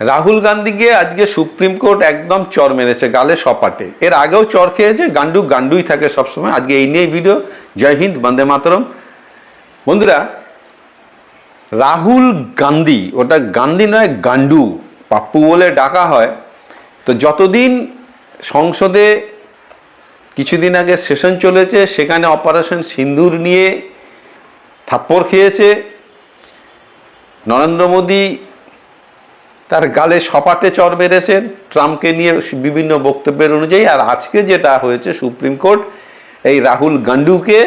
রাহুল গান্ধীকে আজকে supreme court একদম চর মেরেছে, গালে সপাটে। এর আগেও চর খেয়েছে গান্ডু গান্ডুই থাকে সবসময়। আজকে এই নিয়ে ভিডিও। জয় হিন্দ, বন্দে মাতরম। বন্ধুরা, রাহুল গান্ধী, ওটা গান্ধী নয় গান্ডু পাপ্পু বলে ডাকা হয়। তো যতদিন সংসদে কিছুদিন আগে সেশন চলেছে, সেখানে অপারেশন সিন্দুর নিয়ে থাপ্পড় খেয়েছে। নরেন্দ্র মোদী তার গালে সপাটে চর মেরেছেন। ট্রাম্পকে নিয়ে বিভিন্ন বক্তব্যের অনুযায়ী, আর আজকে যেটা হয়েছে সুপ্রিম কোর্ট, এই রাহুল গান্ডুকে,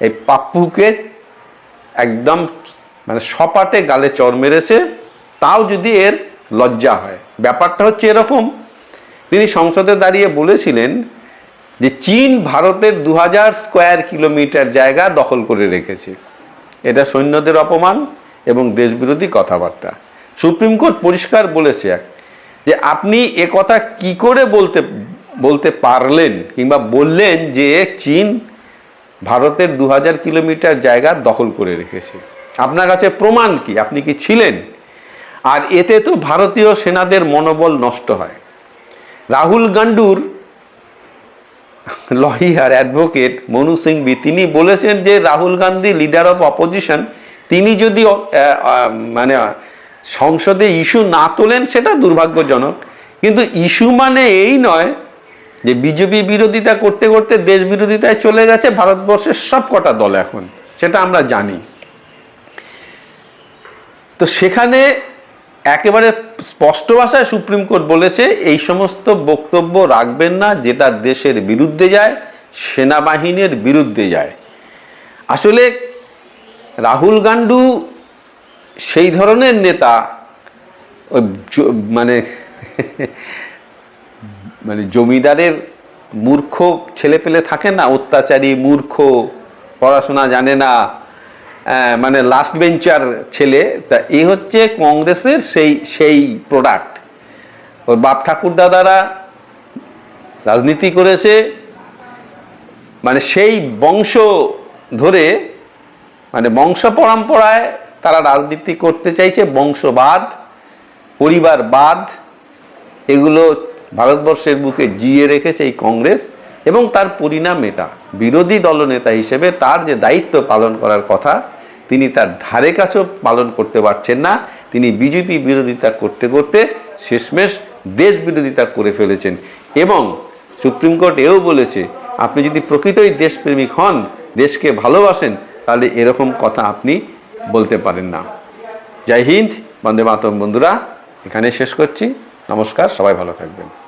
এই পাপ্পুকে একদম মানে সপাটে গালে চর মেরেছে। তাও যদি এর লজ্জা হয়। ব্যাপারটা হচ্ছে এরকম। তিনি সংসদে দাঁড়িয়ে বলেছিলেন যে চীন ভারতের দু স্কোয়ার কিলোমিটার জায়গা দখল করে রেখেছে। এটা সৈন্যদের অপমান এবং দেশবিরোধী কথাবার্তা। সুপ্রিম কোর্ট পরিষ্কার বলেছে যে আপনি এ কথা কি করে বলতে বলতে পারলেন কিংবা বললেন যে চীন ভারতের দু হাজার কিলোমিটার জায়গা দখল করে রেখেছে? আপনার কাছে প্রমাণ কি? আপনি কি ছিলেন? আর এতে তো ভারতীয় সেনাদের মনোবল নষ্ট হয়। রাহুল গান্ডুর লয়ার অ্যাডভোকেট মনু সিংভি, তিনি বলেছেন যে Rahul Gandhi, leader of opposition, তিনি যদি মানে সংসদে ইস্যু না তোলেন সেটা দুর্ভাগ্যজনক। কিন্তু ইস্যু মানে এই নয় যে বিজেপি বিরোধিতা করতে করতে দেশ বিরোধিতায় চলে গেছে, ভারতবর্ষের সব কটা দল এখন, সেটা আমরা জানি। তো সেখানে একেবারে স্পষ্ট ভাষায় সুপ্রিম কোর্ট বলেছে, এই সমস্ত বক্তব্য রাখবেন না, যেটা দেশের বিরুদ্ধে যায়, সেনাবাহিনীর বিরুদ্ধে যায়। আসলে রাহুল গান্ডু সেই ধরনের নেতা ওই মানে মানে জমিদারের মূর্খ ছেলে পেলে থাকে না অত্যাচারী মূর্খ পড়াশোনা জানে না আহ, মানে লাস্ট বেঞ্চার ছেলে তা এ হচ্ছে কংগ্রেসের সেই সেই প্রোডাক্ট ওর বাপ ঠাকুর দাদারা রাজনীতি করেছে মানে সেই বংশ ধরে মানে বংশ পরম্পরায় তারা রাজনীতি করতে চাইছে, বংশবাদ পরিবারবাদ এগুলো ভারতবর্ষের বুকে জিয়ে রেখেছে এই কংগ্রেস এবং তার পরিণাম এটা। বিরোধী দলনেতা হিসেবে তার যে দায়িত্ব পালন করার কথা, তিনি তার ধারে কাছেও পালন করতে পারছেন না। তিনি বিজেপি বিরোধিতা করতে করতে শেষমেশ দেশ বিরোধিতা করে ফেলেছেন এবং সুপ্রিম কোর্ট এও বলেছে, আপনি যদি প্রকৃতই দেশপ্রেমিক হন, দেশকে ভালোবাসেন, তাহলে এরকম কথা আপনি বলতে পারেন না। জয় হিন্দ, বন্দে মাতম বন্ধুরা এখানে শেষ করছি। নমস্কার, সবাই ভালো থাকবেন।